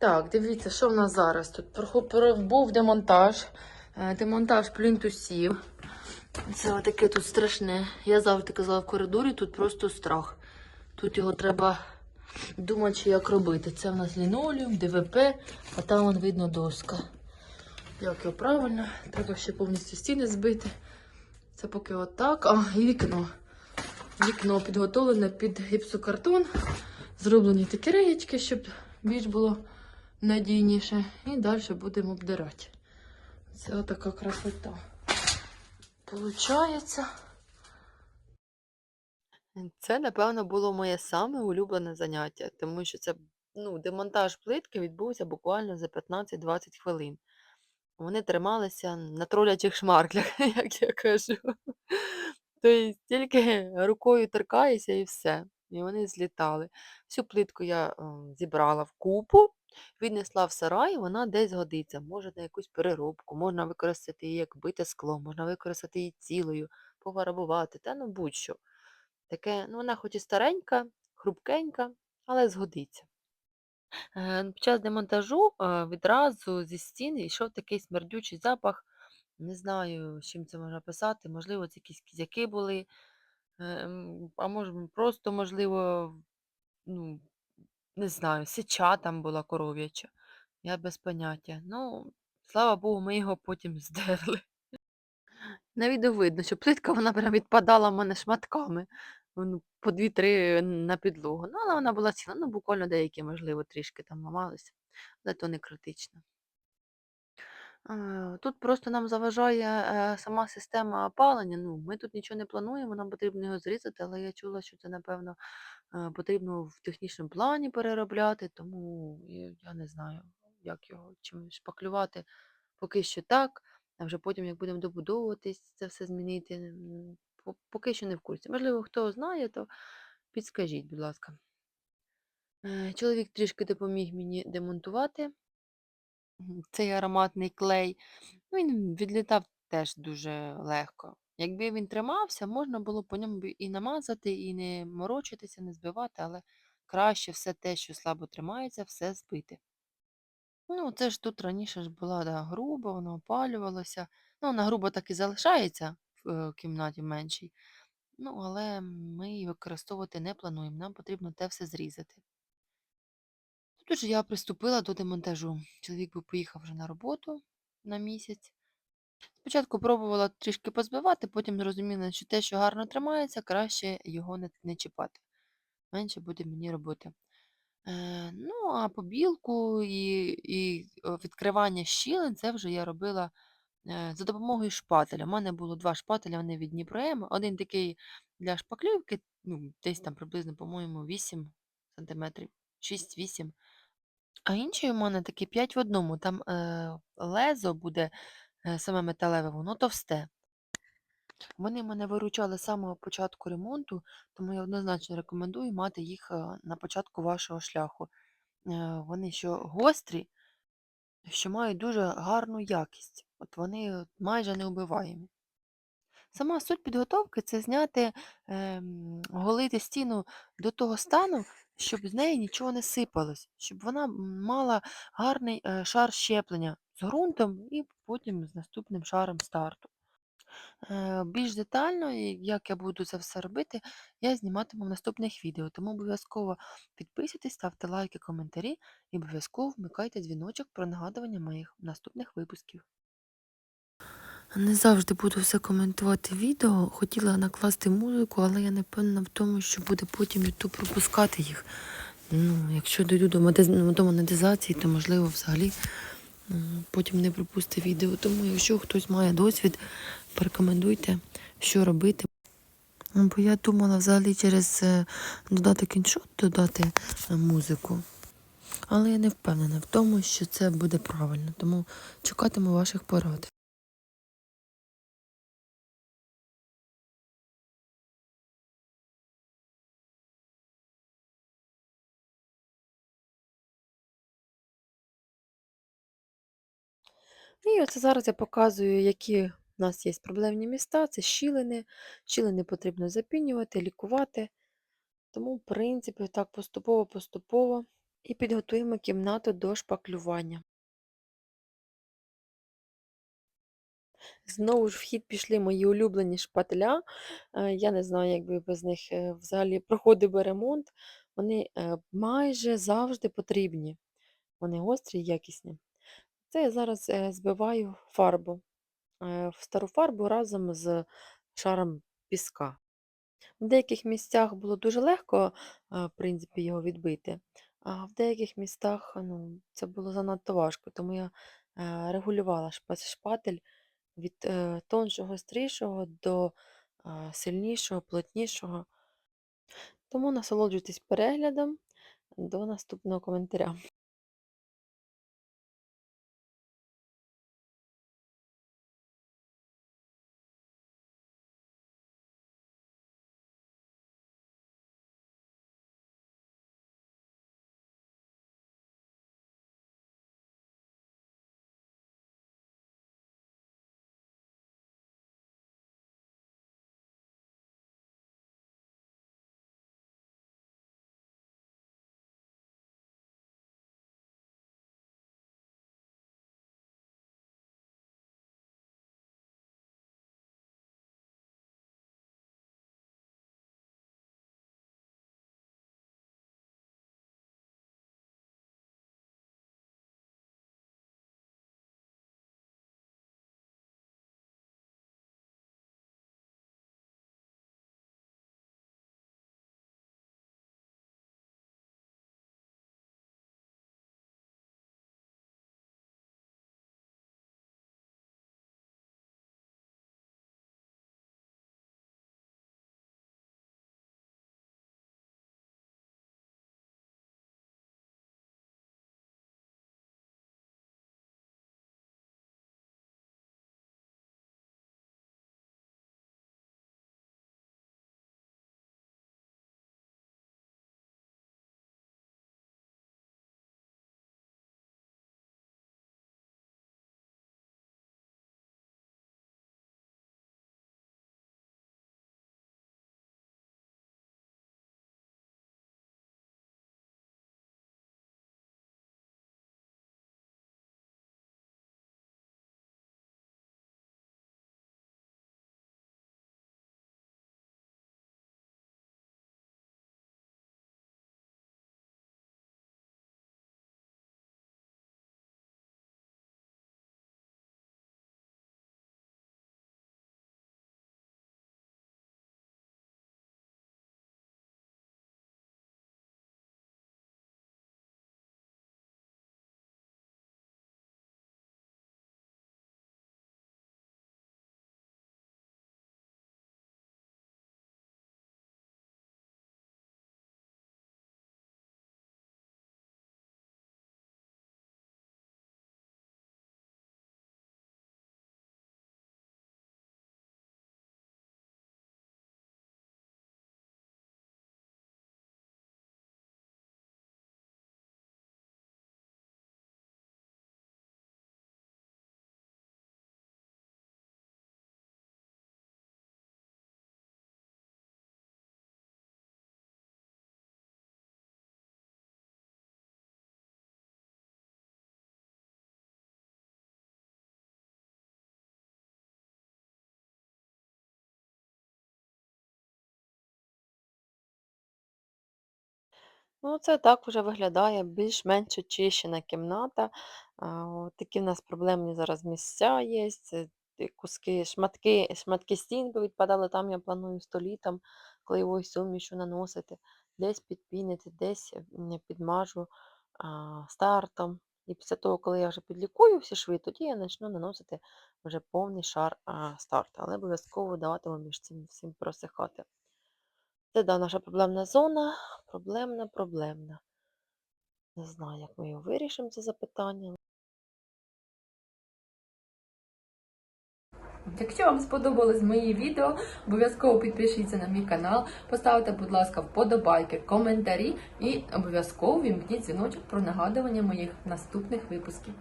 Так, дивіться, що в нас зараз. Тут був демонтаж. Е, Демонтаж плінтусів. Це таке тут страшне. Я завжди казала в коридорі, тут просто страх. Тут його треба думати, як робити. Це в нас лінолеум, ДВП, а там вон видно доска. Як його правильно, треба ще повністю стіни збити. Це поки отак. А, і вікно. Вікно підготовлене під гіпсокартон. Зроблені такі реєчки, щоб більш було надійніше. І далі будемо обдирати. Це отака красота. Получається. Це, напевно, було моє саме улюблене заняття, тому що це ну, демонтаж плитки відбувся буквально за 15-20 хвилин. Вони трималися на тролячих шмарклях, як я кажу. Тобто тільки рукою торкаєшся і все. І вони злітали. Всю плитку я ем, зібрала в купу, віднесла в сарай, вона десь годиться. Може на якусь переробку, можна використати її як бите скло, можна використати її цілою, пофарбувати, та ну будь-що. Таке, ну вона хоч і старенька, хрупкенька, але згодиться. Е, Під час демонтажу е, відразу зі стіни йшов такий смердючий запах. Не знаю, з чим це можна писати. Можливо, це якісь кізяки були, е, а може, просто, можливо, ну, не знаю, сеча там була коров'яча. Я без поняття. Ну, слава Богу, ми його потім здерли. На відео видно, що плитка вона прям відпадала в мене шматками. По дві-три на підлогу. Ну, але вона була ціла. Ну, буквально деякі, можливо, трішки там ламалися, але то не критично. Тут просто нам заважає е, сама система опалення. Ну, ми тут нічого не плануємо, нам потрібно його зрізати, але я чула, що це, напевно, потрібно в технічному плані переробляти, тому я не знаю, як його чим шпаклювати. Поки що так, а вже потім, як будемо добудовуватись, це все змінити. Поки що не в курсі. Можливо, хто знає, то підскажіть, будь ласка. Е, Чоловік трішки допоміг мені демонтувати цей ароматний клей. Він відлітав теж дуже легко. Якби він тримався, можна було по ньому і намазати, і не морочитися, не збивати, але краще все те, що слабо тримається, все збити. Ну, це ж тут раніше ж була да, груба, вона опалювалася. Ну, вона грубо так і залишається в е, кімнаті меншій. Ну, але ми її використовувати не плануємо. Нам потрібно те все зрізати. Тут же я приступила до демонтажу. Чоловік би поїхав вже на роботу на місяць. Спочатку пробувала трішки позбивати, потім зрозуміла, що те, що гарно тримається, краще його не, не чіпати. Менше буде мені роботи. Е, ну, а побілку і, і е, відкривання щілин, це вже я робила е, за допомогою шпателя. У мене було два шпателя, вони від Дніпром. Один такий для шпаклівки, ну, десь там приблизно, по-моєму, 8 см, 6-8 а інший у мене такий 5 в одному. Там е, лезо буде саме металеве, воно товсте. Вони мене виручали з самого початку ремонту, тому я однозначно рекомендую мати їх е, на початку вашого шляху. Е, Вони що гострі, що мають дуже гарну якість. От вони майже неубиваємі. Сама суть підготовки це зняти, ем, голити стіну до того стану, щоб з неї нічого не сипалось, щоб вона мала гарний е, шар щеплення з ґрунтом і потім з наступним шаром старту. Е, Більш детально, як я буду це все робити, я зніматиму в наступних відео. Тому обов'язково підписуйтесь, ставте лайки, коментарі і обов'язково вмикайте дзвіночок про нагадування моїх наступних випусків. Не завжди буду все коментувати відео. Хотіла накласти музику, але я не певна в тому, що буде потім YouTube пропускати їх. Ну, якщо дойду до, монетизації, то можливо взагалі потім не пропусти відео. Тому якщо хтось має досвід, порекомендуйте, що робити. Ну, Бо я думала взагалі через додати додаток іншот додати е, музику. Але я не впевнена в тому, що це буде правильно. Тому чекатиму ваших порад. І оце зараз я показую, які в нас є проблемні міста. Це щілини. Щілини потрібно запінювати, лікувати. Тому, в принципі, так поступово-поступово І підготуємо кімнату до шпаклювання. Знову ж в хід пішли мої улюблені шпателя. Е, Я не знаю, як би без них е, взагалі проходив би ремонт. Вони е, майже завжди потрібні. Вони гострі і якісні. Це я зараз е, збиваю фарбу. Е, В стару фарбу разом з шаром піска. В деяких місцях було дуже легко, е, в принципі, його відбити, а в деяких містах ну, це було занадто важко, тому я регулювала шпатель від тоншого, гострішого до сильнішого, плотнішого. Тому насолоджуйтесь переглядом до наступного коментаря. Ну, це так вже виглядає більш-менш очищена кімната. Такі в нас проблемні зараз місця є. Куски, шматки, шматки стін повідпадали. Там я планую столітом клеєвою сумішю наносити, десь підпінити, десь підмажу а, стартом. І після того, коли я вже підлікую всі шви, тоді я почну наносити вже повний шар а, старту. Але обов'язково даватиму між цим всім просихати. Це да, наша проблемна зона. Проблемна, проблемна. Не знаю, як ми його вирішимо, це запитання. Якщо вам сподобалось мої відео, обов'язково підпишіться на мій канал, поставте, будь ласка, вподобайки, коментарі і обов'язково вімкніть дзвіночок про нагадування моїх наступних випусків.